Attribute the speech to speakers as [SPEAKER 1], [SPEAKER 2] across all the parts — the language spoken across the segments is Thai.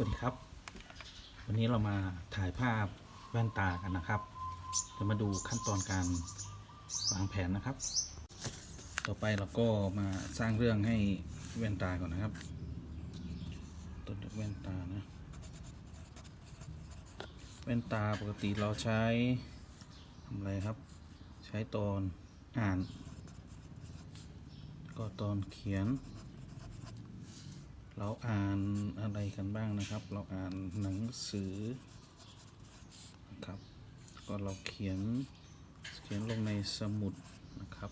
[SPEAKER 1] วัสดีครับ วันนี้เรามาถ่ายภาพแว่นตากันนะครับ จะมาดูขั้นตอนการวางแผนนะครับ ต่อไปเราก็มาสร้างเรื่องให้แว่นตาก่อนนะครับต้นจากแว่นตานะแว่นตาปกติเราใช้ทำอะไรครับ ใช้ตอนอ่าน ก็ตอนเขียน เราอ่านอะไรกันบ้างนะครับ เราอ่านหนังสือนะครับ ก็เราเขียนเขียนลงในสมุดนะครับ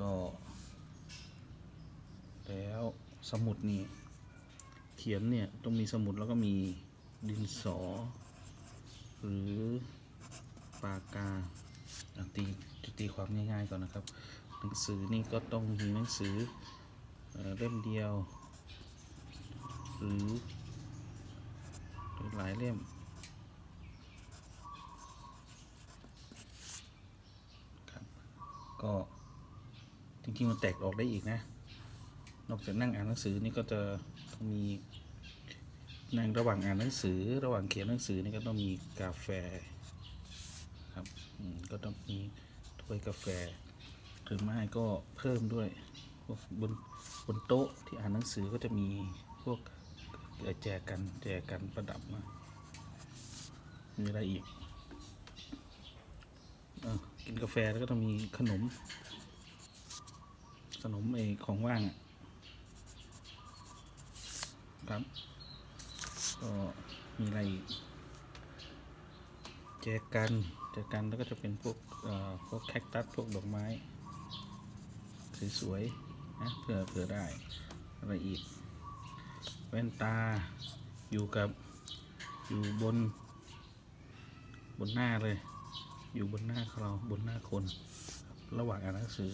[SPEAKER 1] ก็ แล้วสมุดนี่เขียนเนี่ยต้องมีสมุดแล้วก็มีดินสอ หรือปากกาตีตีความง่ายๆก่อนนะครับ หนังสือนี่ก็ต้องมีหนังสือเล่มเดียว หรือหรือหลายเล่ม ครับ ก็จริงๆมันแตกออกได้อีกนะ นอกจากนั่งอ่านหนังสือนี่ก็จะต้องมีนั่งระหว่างอ่านหนังสือ ระหว่างเขียนหนังสือนี่ก็ต้องมีกาแฟครับก็ต้องมีถ้วยกาแฟหรือไม่ก็เพิ่มด้วยพวกบนบนโต๊ะที่อ่านหนังสือก็จะมีพวก แจกันแจกันประดับมา มีอะไรอีกอกินกาแฟแล้วก็ต้องมีขนม ขนมเอของว่างครับ ก็มีอะไรอีกแจกันแจกันแล้วก็จะเป็นพวกพวกแคคตัสพวกดอกไม้ สวยๆนะเผื่อเผื่อได้อะไรอีก แว่นตาอยู่กับอยู่บน บนหน้าเลย อยู่บนหน้าเราบนหน้าคน ระหว่างอ่านหนังสือ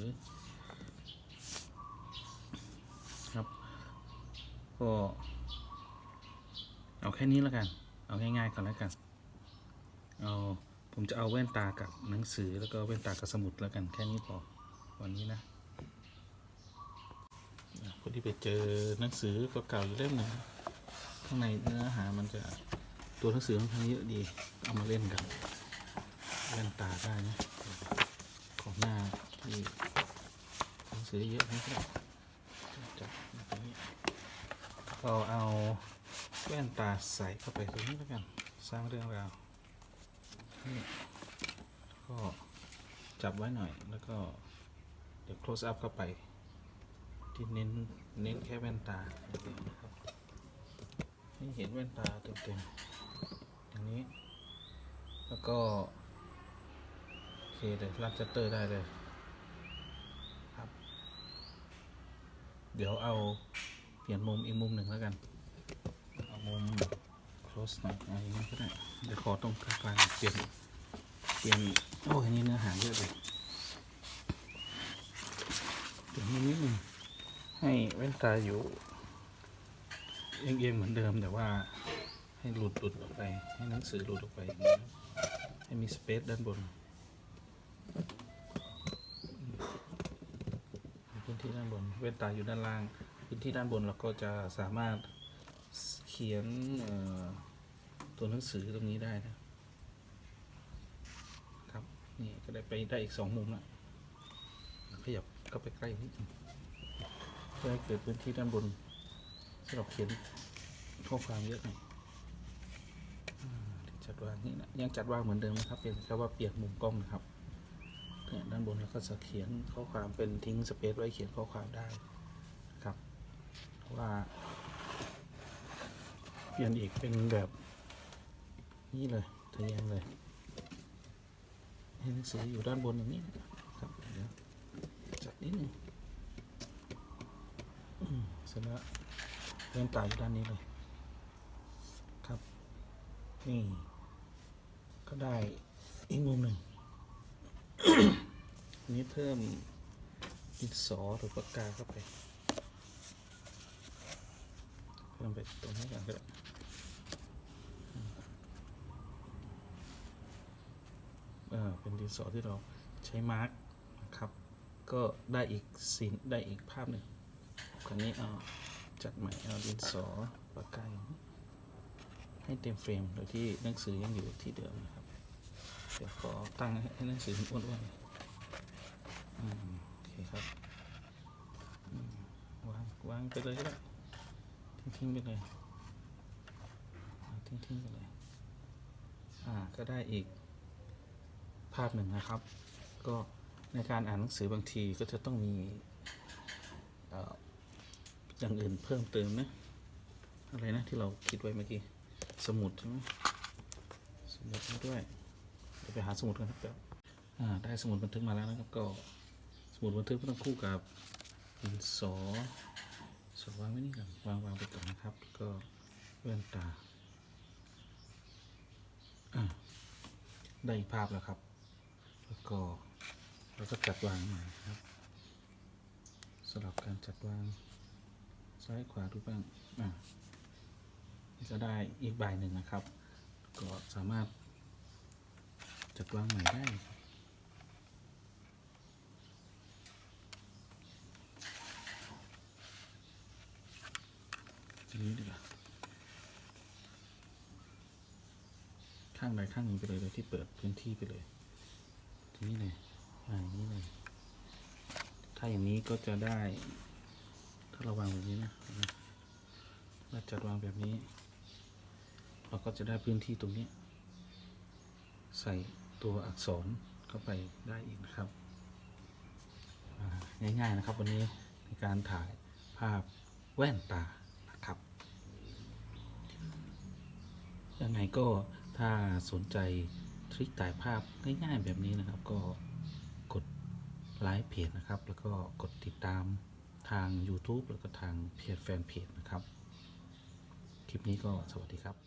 [SPEAKER 1] ครับ ก็เอาแค่นี้แล้วกัน เอาง่ายๆก่อนแล้วกัน เอาผมจะเอาแว่นตากับหนังสือแล้วก็แว่นตากับสมุดแล้วกันแค่นี้พอวันนี้นะ อะพอดีไปเจอหนังสือเก่าๆอยู่เล่มหนึ่งข้างในเนื้อหามันจะตัวหนังสือค่อนข้างเยอะดี เอามาเล่นกันแว่นตาได้นะของหน้าที่หนังสือเยอะนี่ก็ได้จับตรงนี้ก็เอาแว่นตาใส่เข้าไปตรงนี้แล้วกัน สร้างเรื่องราวนี่ก็จับไว้หน่อยแล้วก็เดี๋ยว close up เข้าไป ที่เน้นเน้นแค่แว่นตาเต็มๆนะครับให้เห็นแว่นตาเต็มๆอย่างนี้ แล้วก็โอเคเลยรับชัตเตอร์ได้เลยครับ เดี๋ยวเอาเปลี่ยนมุมอีกมุมหนึ่งแล้วกัน เอามุม close หน่อยอะไรอย่างนี้ก็ได้เดี๋ยวขอตรงกลางเปลี่ยนเปลี่ยนโอ้ยนนี้เนื้อหาเยอะเลยเปลี่ยนนิดนึง ให้แว่นตาอยู่เอียงๆเหมือนเดิมแต่ว่าให้หลุดหลุดออกไป ให้หนังสือหลุดออกไป ให้มีสเปซด้านบนพื้นที่ด้านบนแว่นตาอยู่ด้านล่าง พื้นที่ด้านบนเราก็จะสามารถเขียนตัวหนังสือตรงนี้ได้นะครับนี่ก็ได้ไปได้อีกสองมุมละขยับเข้าไปใกล้นิดนึง พื่อให้เกิดพื้นที่ด้านบนสำหรับเขียนข้อความเยอะหน่อยอ่จัดวางนี่นะยังจัดวางเหมือนเดิมนะครับเพียงแค่ว่าเปลี่ยนมุมกล้องนะครับเนี่ยด้านบนเราก็จะเขียนข้อความเป็นทิ้งสเปซไว้เขียนข้อความได้ครับเพราะว่า เปลี่ยนอีกเป็นแบบนี้เลยทะแยงเลยให้หนังสืออยู่ด้านบนอย่างนี้นะครับเดี๋ยวจัดนิดนึง ร็จแล้วเริ่มตาอยู่ด้านนี้เลยครับ นี่ ก็ได้อีกมุมหนึ่งนี้เพิ่มดินสอหรือปากกาเข้าไปเพิ่มไปตรงนี้ก่อนก็ได้เป็นดินสอที่เราใช้มาร์กนะครับ ก็ได้อีกสีนได้อีกภาพหนึ่ง คราวนี้เอาจัดใหม่เอาดินสอปากกายให้เต็มเฟรมโดยที่หนังสือยังอยู่ที่เดิมนะครับ เดี๋ยวขอตั้งให้หนังสือมันอ้วนๆอืมโอเคครับวางวางไปเลยก็ได้ทิ้งๆไปเลยทิ้งๆไปเลยอ่าก็ได้อีกภาพหนึ่งนะครับ ก็ในการอ่านหนังสือบางทีก็จะต้องมีเอย่างอื่นเพิ่มเติมนะอะไรนะที่เราคิดไว้เมื่อกี้ สมุดใช่ไหมสมุดมาด้วยเดี๋ยวไปหาสมุดกันครับอ่าได้สมุดบันทึกมาแล้วนะครับ ก็สมุดบันทึกก็ต้องคู่กับดินสอสอวางไว้นี่ก่อนวางวางไปก่อนนะครับ ก็แว่นตาได้อีกภาพแล้วครับ แล้วก็เราก็จัดวางใหม่ครับสำหรับการจัดวาง ซ้ายขวาดูบ้างอะจะได้อีกใบหนึ่งนะครับ ก็สามารถจัดวางใหม่ได้ทีนี้ดีกว่าข้างใดข้างหนึ่งไปเลยโดยที่เปิดพื้นที่ไปเลยทีนี้เลยอ่าอย่างนี้เลยถ้าอย่างนี้ก็จะได้ ถ้าเราวางแบบนี้นะเราจัดวางแบบนี้ เราก็จะได้พื้นที่ตรงนี้ ใส่ตัวอักษรเข้าไปได้อีกนะครับง่ายๆนะครับวันนี้ในการถ่ายภาพแว่นตานะครับยังไงก็ถ้าสนใจทริคถ่ายภาพง่ายๆแบบนี้นะครับ ก็กดไลค์เพจนะครับ แล้วก็กดติดตาม ทาง YouTube แล้วก็ทางเพจแฟนเพจนะครับ คลิปนี้ก็สวัสดีครับ